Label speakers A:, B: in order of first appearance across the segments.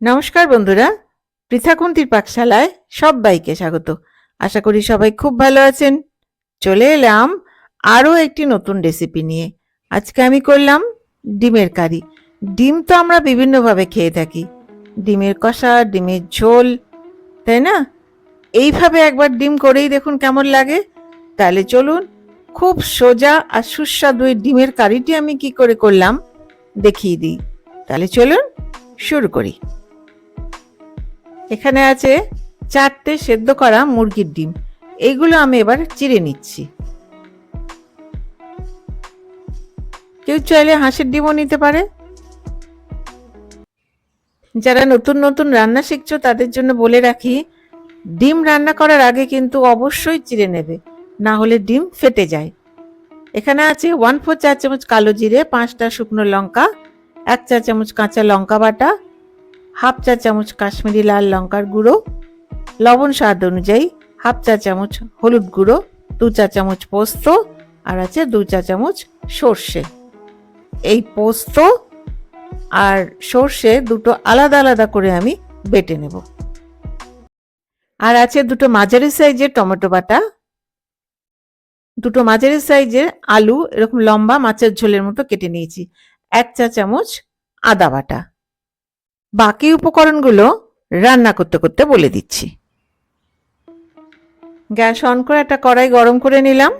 A: নমস্কার বন্ধুরা, পৃথাকুন্তির পাকশালায় সবাইকে স্বাগত। আশা করি সবাই খুব ভালো আছেন। চলে এলাম আরও একটি নতুন রেসিপি নিয়ে। আজকে আমি করলাম ডিমের কারি। ডিম তো আমরা বিভিন্নভাবে খেয়ে থাকি। ডিমের কষা, ডিমের ঝোল, তাই না? এইভাবে একবার ডিম করেই দেখুন কেমন লাগে। তাহলে চলুন, খুব সোজা আর সুস্বাদু ডিমের কারিটি আমি কি করে করলাম দেখিয়ে দিই। তাহলে চলুন, শুরু করি। এখানে আছে চারটে সেদ্ধ করা মুরগির ডিম। এইগুলো আমি এবার চিড়ে নিচ্ছি। কেউ চাইলে হাঁসের ডিমও নিতে পারে। যারা নতুন নতুন রান্না শিখছো, তাদের জন্য বলে রাখি, ডিম রান্না করার আগে কিন্তু অবশ্যই চিড়ে নেবে, না হলে ডিম ফেটে যায়। এখানে আছে ওয়ান ফোর চা চামচ কালো জিরে, পাঁচটা শুকনো লঙ্কা, এক চা চামচ কাঁচা লঙ্কা বাটা হাফ চা চামচ কাশ্মীরি লাল লঙ্কার গুঁড়ো, লবণ স্বাদ অনুযায়ী হাফ চা চামচ হলুদ গুঁড়ো, দু চা চামচ পোস্ত আর আছে দু চা চামচ সর্ষে। এই পোস্ত আর সর্ষে দুটো আলাদা আলাদা করে আমি বেটে নেব। আর আছে দুটো মাঝারি সাইজের টমেটো বাটা। দুটো মাঝারি সাইজের আলু, এরকম লম্বা মাছের ঝোলের মতো কেটে নিয়েছি। এক চা চামচ আদা বাটা। বাকি উপকরণগুলো রান্না করতে করতে বলে দিচ্ছি। গ্যাস অন করে একটা কড়াই গরম করে নিলাম।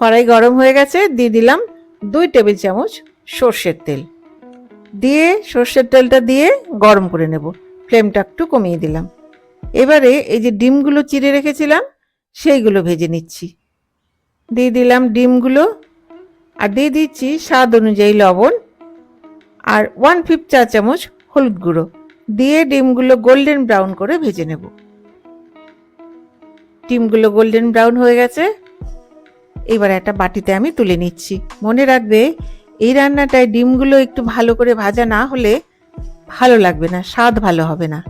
A: কড়াই গরম হয়ে গেছে, দিয়ে দিলাম দুই টেবিল চামচ সর্ষের তেল। দিয়ে সর্ষের তেলটা দিয়ে গরম করে নেব। ফ্লেমটা একটু কমিয়ে দিলাম। এবারে এই যে ডিমগুলো চিড়ে রেখেছিলাম, সেইগুলো ভেজে নিচ্ছি। দিয়ে দিলাম ডিমগুলো আর দিয়ে দিচ্ছি স্বাদ অনুযায়ী লবণ আর ওয়ান ফিফ চা চামচ হলুদ গুঁড়ো। দিয়ে ডিমগুলো গোল্ডেন ব্রাউন করে ভেজে নেব। ডিমগুলো গোল্ডেন ব্রাউন হয়ে গেছে। এবার একটা বাটিতে আমি তুলে নিচ্ছি। মনে রাখবে, এই রান্নাটায় ডিমগুলো একটু ভালো করে ভাজা না হলে ভালো লাগবে না, স্বাদ ভালো হবে না।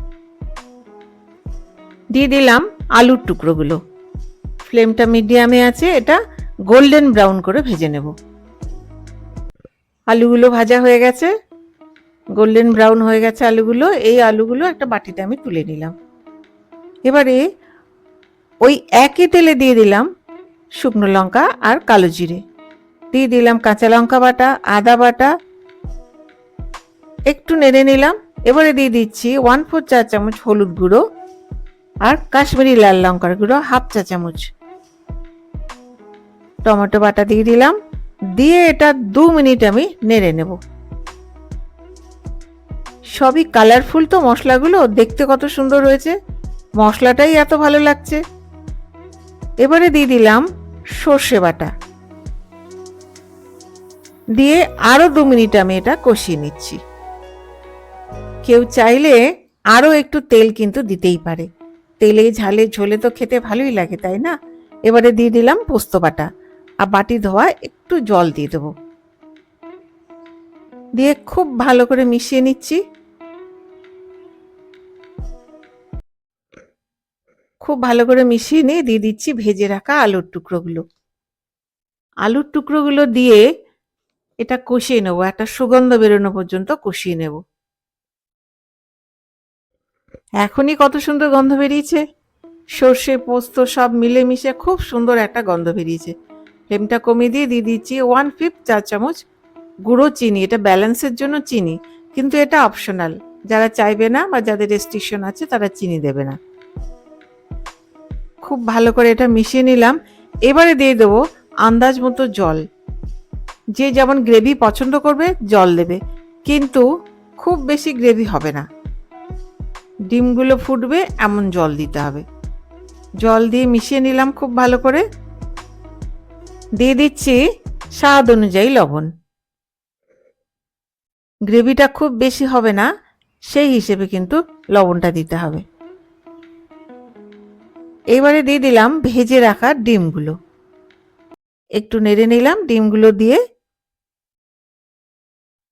A: দিয়ে দিলাম আলুর টুকরোগুলো। ফ্লেমটা মিডিয়ামে আছে, এটা গোল্ডেন ব্রাউন করে ভেজে নেব। আলুগুলো ভাজা হয়ে গেছে। গোল্ডেন ব্রাউন হয়ে গেছে আলুগুলো, এই আলুগুলো একটা বাটিতে আমি তুলে নিলাম। এবারে ওই একই তেলে দিয়ে দিলাম শুকনো লঙ্কা আর কালো জিরে। দিয়ে দিলাম কাঁচা লঙ্কা বাটা, আদা বাটা, একটু নেড়ে নিলাম। এবারে দিয়ে দিচ্ছি ওয়ান ফোর চা চামচ হলুদ গুঁড়ো আর কাশ্মীরি লাল লঙ্কার গুঁড়ো হাফ চা চামচ টমেটো বাটা দিয়ে দিলাম। দিয়ে এটা দু মিনিট আমি নেড়ে নেব। সবই কালারফুল তো মশলাগুলো, দেখতে কত সুন্দর হয়েছে। মশলাটাই এত ভালো লাগছে। এবারে দিয়ে দিলাম সর্ষে বাটা। দিয়ে আরও দু মিনিট আমি এটা কষিয়ে নিচ্ছি। কেউ চাইলে আরও একটু তেল কিন্তু দিতেই পারে। তেলে ঝালে ঝোলে তো খেতে ভালোই লাগে, তাই না? এবারে দিয়ে দিলাম পোস্ত বাটা। আর বাটি ধোয়া একটু জল দিয়ে দেবো। দিয়ে খুব ভালো করে মিশিয়ে নিচ্ছি। খুব ভালো করে মিশিয়ে নিয়ে দিয়ে দিচ্ছি ভেজে রাখা আলুর টুকরোগুলো। আলুর টুকরোগুলো দিয়ে এটা কষিয়ে নেব, একটা সুগন্ধ বেরোনো পর্যন্ত কষিয়ে নেব। এখনই কত সুন্দর গন্ধ বেরিয়েছে। সর্ষে, পোস্ত সব মিলে মিশে খুব সুন্দর একটা গন্ধ বেরিয়েছে। ফ্লেমটা কমিয়ে দিয়ে দিয়ে দিচ্ছি ওয়ান ফিফথ চা চামচ গুঁড়ো চিনি, এটা ব্যালেন্সের জন্য চিনি, কিন্তু এটা অপশনাল। যারা চাইবে না বা যাদের রেস্ট্রিকশন আছে তারা চিনি দেবে না। খুব ভালো করে এটা মিশিয়ে নিলাম। এবারে দিয়ে দেবো আন্দাজ মতো জল। যে যেমন গ্রেভি পছন্দ করবে, জল দেবে। কিন্তু খুব বেশি গ্রেভি হবে না। ডিমগুলো ফুটবে, এমন জল দিতে হবে। জল দিয়ে মিশিয়ে নিলাম খুব ভালো করে। দিয়ে দিচ্ছি স্বাদ অনুযায়ী লবণ। গ্রেভিটা খুব বেশি হবে না, সেই হিসেবে কিন্তু লবণটা দিতে হবে। এবারে দিয়ে দিলাম ভেজে রাখা ডিমগুলো। একটু নেড়ে নিলাম, ডিমগুলো দিয়ে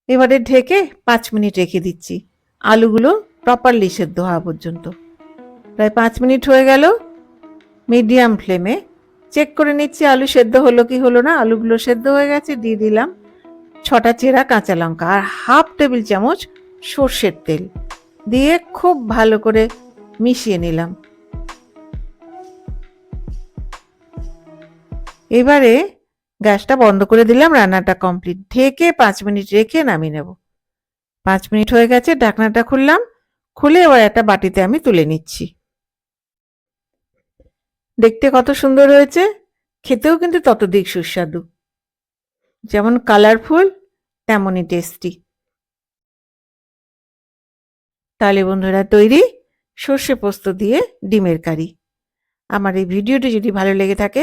A: এবারে ঢেকে পাঁচ মিনিট রেখে দিচ্ছি। আলুগুলো প্রপারলি সেদ্ধ হওয়া পর্যন্ত। প্রায় পাঁচ মিনিট হয়ে গেল মিডিয়াম ফ্লেমে চেক করে নিচ্ছি আলু সেদ্ধ হলো কি হলো না। আলুগুলো সেদ্ধ হয়ে গেছে, দিয়ে দিলাম ছটা চেরা কাঁচা লঙ্কা আর হাফ টেবিল চামচ সর্ষের তেল। দিয়ে খুব ভালো করে মিশিয়ে নিলাম। এবারে গ্যাসটা বন্ধ করে দিলাম, রান্নাটা কমপ্লিট। ঢেকে পাঁচ মিনিট রেখে নামিয়ে নেব। পাঁচ মিনিট হয়ে গেছে, ঢাকনাটা খুললাম, খুলে এবার একটা বাটিতে আমি তুলে নিচ্ছি। দেখতে কত সুন্দর হয়েছে, খেতেও কিন্তু ততদিক সুস্বাদু। যেমন কালারফুল, তেমনই টেস্টি। তাহলে বন্ধুরা, তৈরি সর্ষে পোস্ত দিয়ে ডিমের কারি। আমার এই ভিডিওটি যদি ভালো লেগে থাকে